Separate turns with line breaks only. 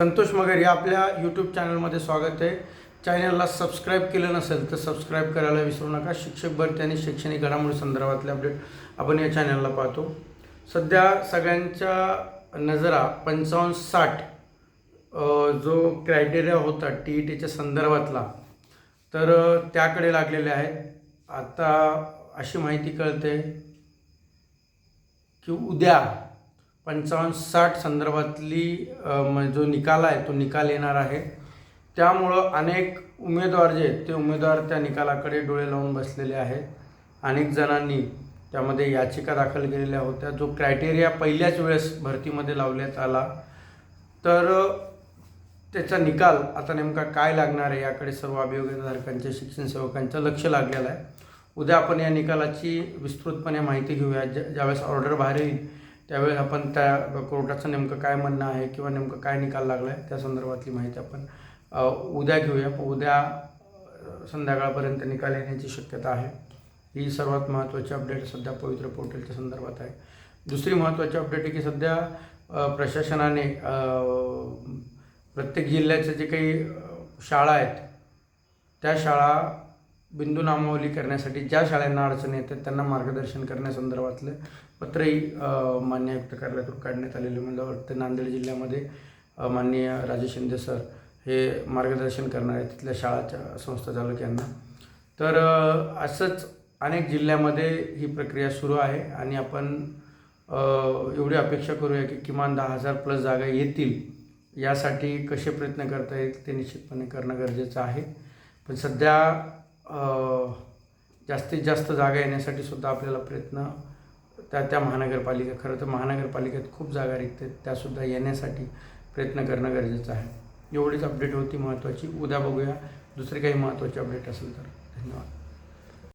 संतोष मगर या आपल्या यूट्यूब चॅनलमध्ये स्वागत आहे. चॅनलला सबस्क्राईब केलं नसेल तर सबस्क्राईब करायला विसरू नका. शिक्षक भरती आणि शैक्षणिक घडामोडी संदर्भातले अपडेट आपण या चॅनलला पाहतो. सध्या सगळ्यांच्या नजरा पंचावन्न साठ जो क्रायटेरिया होता टी ई टीच्या संदर्भातला तर त्याकडे लागलेले आहेत. आता अशी माहिती कळते की उद्या पंचावन्न साठ संदर्भातली म- जो निकाल आहे तो निकाल येणार आहे. त्यामुळं अनेक उमेदवार जे आहेत ते उमेदवार त्या निकालाकडे डोळे लावून बसलेले आहेत. अनेक जणांनी त्यामध्ये याचिका दाखल केलेल्या होत्या. जो क्रायटेरिया पहिल्याच वेळेस भरतीमध्ये लावण्यात आला तर त्याचा निकाल आता नेमका काय लागणार आहे याकडे सर्व अभियोगधारकांच्या शिक्षण सेवकांचं लक्ष लागलेलं आहे. उद्या आपण या निकालाची विस्तृतपणे माहिती घेऊया. ज्या ज्यावेळेस ऑर्डर बाहेर येईल त्यावेळेस आपण त्या कोर्टाचं नेमकं काय म्हणणं आहे किंवा नेमकं काय निकाल लागला आहे त्या संदर्भातली माहिती आपण उद्या घेऊया. उद्या संध्याकाळपर्यंत निकाल येण्याची शक्यता आहे. ही सर्वात महत्त्वाची अपडेट सध्या पवित्र पोर्टलच्या संदर्भात आहे. दुसरी महत्त्वाची अपडेट आहे की सध्या प्रशासनाने प्रत्येक जिल्ह्याचे जे काही शाळा आहेत त्या शाळा बिंदू नामावली करण्यासाठी ज्या शाळांना अडचणी येतात त्यांना मार्गदर्शन करण्यासंदर्भातलं पत्रही मान्य आयुक्त कार्यालयातून काढण्यात आलेलं मला वाटतं नांदेड जिल्ह्यामध्ये माननीय राजेश शिंदे सर हे मार्गदर्शन करणार आहेत तिथल्या शाळाच्या संस्था चालक यांना तर असंच अनेक जिल्ह्यामध्ये ही प्रक्रिया सुरू आहे आणि आपण एवढी अपेक्षा करूया की किमान दहा हजार प्लस जागा येतील यासाठी कसे प्रयत्न करता येईल ते निश्चितपणे करणं गरजेचं आहे. पण सध्या जास्तीत जास्त जागा येण्यासाठी सुद्धा आपल्याला प्रयत्न त्या त्या महानगरपालिका खरं तर महानगरपालिकेत खूप जागा रिक्त आहेत त्यासुद्धा येण्यासाठी प्रयत्न करणं गरजेचं आहे. एवढीच अपडेट होती महत्त्वाची उद्या बघूया. दुसरी काही महत्त्वाची अपडेट असेल तर. धन्यवाद.